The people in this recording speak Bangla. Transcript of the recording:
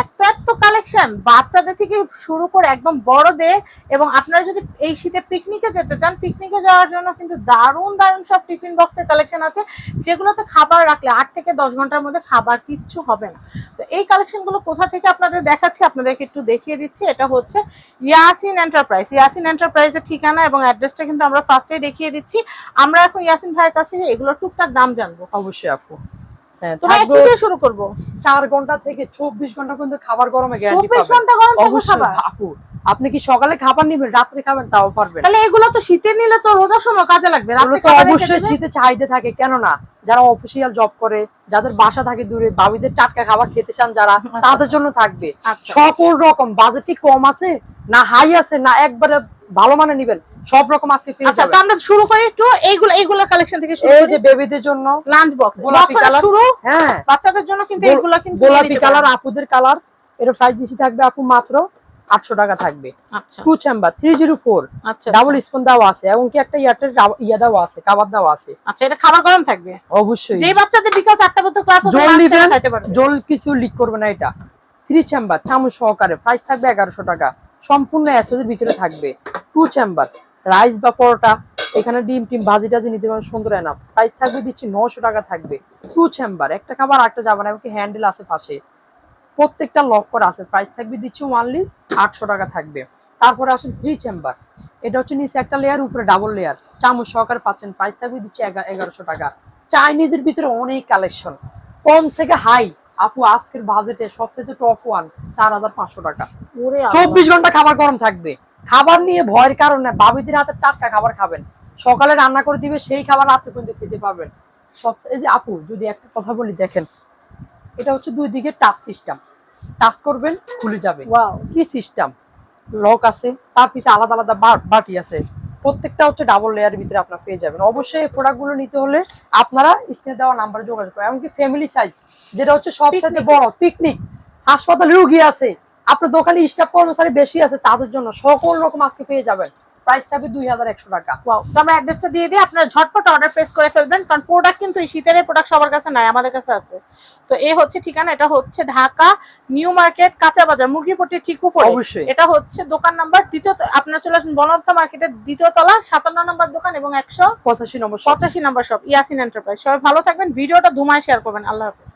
এত এত কালেকশন বাচ্চাদের থেকে শুরু করে একদম বড়দের এবং আপনারা যদি এই শীতে পিকনিকে যেতে চান পিকনিকে যাওয়ার জন্য কিন্তু দারুণ দারুণ সব টিফিন বক্সের কালেকশন আছে, যেগুলোতে খাবার রাখলে আট থেকে দশ ঘণ্টার মধ্যে খাবার কিচ্ছু হবে না। তো এই কালেকশনগুলো কোথা থেকে আপনাদের দেখাচ্ছি, আপনাদেরকে একটু দেখিয়ে দিচ্ছি। এটা হচ্ছে ইয়াসিন এন্টারপ্রাইজ ইয়াসিন এন্টারপ্রাইজের ঠিকানা এবং অ্যাড্রেসটা কিন্তু আমরা ফার্স্টেই দেখিয়ে দিচ্ছি। আমরা এখন ইয়াসিন ভাইয়ের কাছ থেকে এগুলো টুকটাক দাম জানব। অবশ্যই আপু। হ্যাঁ তোমরা একটু থাকবে দিয়ে শুরু করব? চার ঘণ্টা থেকে চব্বিশ ঘণ্টা পর্যন্ত খাবার গরমে গ্যারান্টি চব্বিশ পাবেন। ঘণ্টা গরম খাবার? আপু আপনি কি সকালে খাবার নিবেন রাত্রে খাবেন তাও পারবেন। তাহলে এগুলো তো শীতে নিলে তো রোজার সময় কাজে লাগবে তো অবশ্যই। শীতে চাহিদা থাকে কেন না যারা অফিসিয়াল জব করে যাদের বাসা থাকে দূরে বাবিদের টাটকা খাবার খেতে চান যারা তাদের জন্য থাকবে। আচ্ছা। সকল রকম বাজেট কি কম আছে না হাই আছে না একবারে ভালো মানে নিবেন সব রকম আজকে পেয়ে আচ্ছা তো আমরা শুরু করি একটু এইগুলো এইগুলো কালেকশন থেকে শুরু এই যে বেবিদের জন্য লাঞ্চ বক্স গোলাপি colour। শুরু হ্যাঁ। বাচ্চাদের জন্য কিন্তু গোল- এগুলো কিন্তু গোলাপি কালার আপুদের কালারের প্রাইস বেশি থাকবে আপু মাত্র আটশো টাকা থাকবে। আচ্ছা। Two chamber three zero four আচ্ছা ডাবল স্পুন দেওয়া আছে এবং কি একটা ইয়ারটেল ইয়া দেওয়া আছে কাবার দেওয়া আছে। আচ্ছা এটা খাবার গরম থাকবে? অবশ্যই। যে বাচ্চাদের বিকাল চারটা পর্যন্ত ক্লাস হবে জল নিবেন জল কিছু লিক করবে না এটা। থ্রি চেম্বার চামচ সহকারে প্রাইস থাকবে এগারোশো টাকা। সম্পূর্ণ অ্যাসেজের ভিতরে থাকবে। টু চেম্বার রাইস বা পরোটা এখানে ডিম টিম ভাজি টাজি নিতে পারেন সুন্দর এনাফ প্রাইস থাকবে দিচ্ছি নশো টাকা থাকবে। টু চেম্বার একটা খাবার একটা যাবে না এমনকি হ্যান্ডেল আছে পাশে। প্রত্যেকটা লক করা আছে প্রাইস থাকবে দিচ্ছি ওয়ানলি আটশো টাকা থাকবে। তারপরে আসেন থ্রি চেম্বার এটা হচ্ছে নিচে একটা লেয়ার উপরে ডাবল লেয়ার চামচ সহকারে পাচ্ছেন প্রাইস থাকবে দিচ্ছি এগারোশো টাকা। চাইনিজের ভিতরে অনেক কালেকশন কম থেকে হাই আপু আজকের বাজেটে সবচেয়ে টপ ওয়ান চার হাজার পাঁচশো টাকা। চব্বিশ ঘণ্টা খাবার গরম থাকবে। খাবার নিয়ে ভয়ের কারণে বাবিদের হাতে টাটকা খাবার খাবেন। সকালে রান্না করে দিবে সেই খাবার রাত্রে পর্যন্ত খেতে পাবেন এই যে আপু যদি একটা কথা বলি দেখেন এটা হচ্ছে দুই দিকে টাচ সিস্টেম টাচ করবেন খুলে যাবে. কি সিস্টেম লক আছে তার পিছে আলাদা আলাদা বাটি আছে। প্রত্যেকটা হচ্ছে ডাবল লেয়ারের ভিতরে আপনার পেয়ে যাবেন। অবশ্যই এই প্রোডাক্টগুলো নিতে হলে আপনারা স্ক্রিনে দেওয়া নাম্বারে যোগাযোগ করেন। এমনকি ফ্যামিলি সাইজ যেটা হচ্ছে সবচেয়ে Picnic। বড় পিকনিক হাসপাতালে রুগী আছে। আপনার দোকানে স্টাফ কর্মচারী বেশি আছে তাদের জন্য সকল রকম আজকে পেয়ে যাবেন। প্রাইস থাকবে দুই হাজার একশো টাকা। Wow, তো আমরা অ্যাড্রেসটা দিয়ে দিই আপনারা ঝটপট অর্ডার করে ফেলবেন কারণ প্রোডাক্ট কিন্তু এই শীতের প্রোডাক্ট সবার কাছে নাই আমাদের কাছে আছে। তো হচ্ছে ঠিকানা এটা হচ্ছে ঢাকা নিউ মার্কেট কাঁচা বাজার ঠিক উপরে। অবশ্যই। এটা হচ্ছে দোকান নাম্বার দ্বিতীয় আপনারা চলে আসুন বনলতা মার্কেটের দ্বিতীয় তলা সাতান্ন নম্বর দোকান এবং একশো পঁচাশি নম্বর। পঁচাশি নম্বর ইয়াসিন এন্টারপ্রাইজ সবাই ভালো থাকবেন ভিডিওটা ধুমায় শেয়ার করবেন। আল্লাহ হাফেজ।